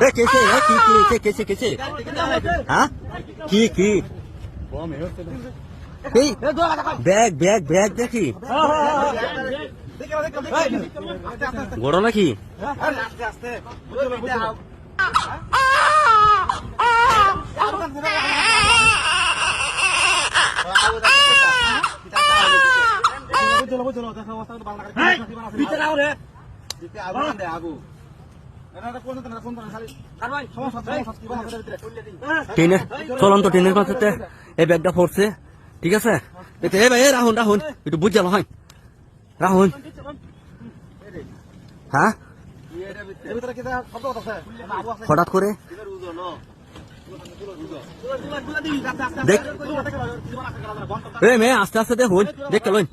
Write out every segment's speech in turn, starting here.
এ কেসে এ কি কি কেসে কেসে কেসে হ্যাঁ? কি কি? এই ব্যাগ ব্যাগ ব্যাগ দেখি। বড় নাকি? ট্রেনের চলন্ত ট্রেনের মাঝে এই ব্যাগটা পড়ছে, ঠিক আছে? এতে, এ ভাই রাহুন রাহুন একটু বুঝ হয়। রাহুন হ্যাঁ? হঠাৎ করে? দেখ। আস্তে আস্তে দেখুন দেখতে লইন।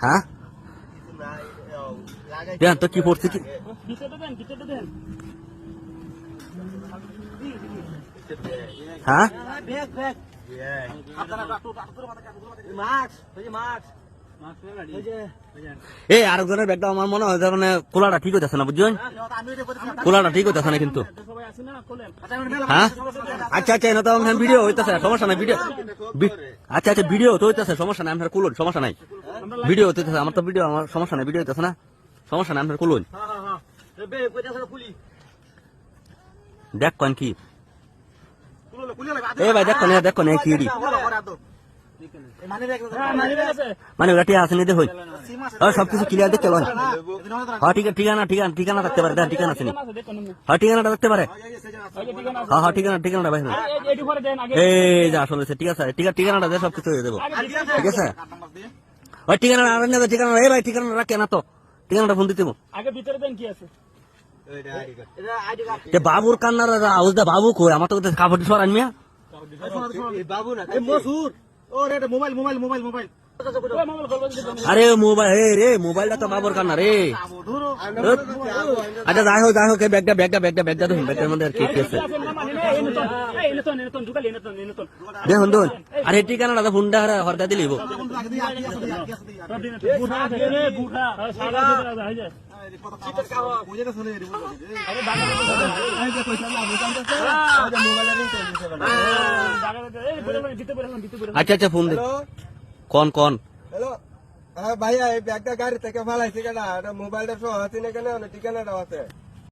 হ্যাঁ? দেন তো কি পড়ছে হ্যাঁ? এই আরেকজনের ব্যাগটা আমার মনে হয় মানে কোলাটা ঠিক হইতেছে না, বুঝছেন? কোলাটা ঠিক হইতেছে না কিন্তু। হ্যাঁ? আচ্ছা আচ্ছা না তো ভিডিও হইতেছে, সমস্যা নাই, ভিডিও। আচ্ছা আচ্ছা ভিডিও তো হইতেছে, সমস্যা নাই আমার কুলুন সমস্যা নাই। ভিডিও হইতেছে আমার তো ভিডিও আমার সমস্যা নাই ভিডিও হইতেছে না। সমস্যা নাই আমার কুলুন দেখ কোন কি। এ ভাই দেখো না দেখো না কি রি। মানে ওরা টিয়া আসেনি দেখুন সবকিছু ক্লিয়ার দেখতে লন হ্যাঁ ঠিক আছে ঠিকানা ঠিকানা ঠিকানা রাখতে পারে ঠিকানা আসেনি হ্যাঁ ঠিকানাটা রাখতে পারে। হ্যাঁ হ্যাঁ ঠিকানা ঠিকানাটা ভাই। এই যা আসলে সে ঠিক আছে ঠিকা ঠিকানাটা দিয়ে সবকিছু হয়ে দেবো। ঠিক আছে? ওই ঠিকানা আর না ঠিকানা এই ভাই ঠিকানা রাখে না তো ঠিকানাটা ফোন দিতে আগে ভিতরে দেন কি আছে? বাবুর কান্নার আউজ দা বাবু কই? আমার তো কাপড় সর আনমিয়া mobile mobile mobile mobile. Mobile দিতে দেন। আরে মোবাইল হে রে মোবাইলটা তো বাবুর কান্না রে। আচ্ছা যাই হোক যাই হোক ব্যাগটা ব্যাগটা ব্যাগটা ব্যাগটা দেখুন ব্যাগটার মধ্যে আর কি কি আছে। দেখুন দেখুন আরে ঠিকানাটা হরদা বলে আচ্ছা আচ্ছা ফোন দে। কোন কোন? হ্যালো? হ্যাঁ ভাইয়া এই ব্যাগটা গাড়ি থেকে ফালাইছি কেনা এটা মোবাইলটা সহ আছে না কেন? ঠিকানাটাও আছে?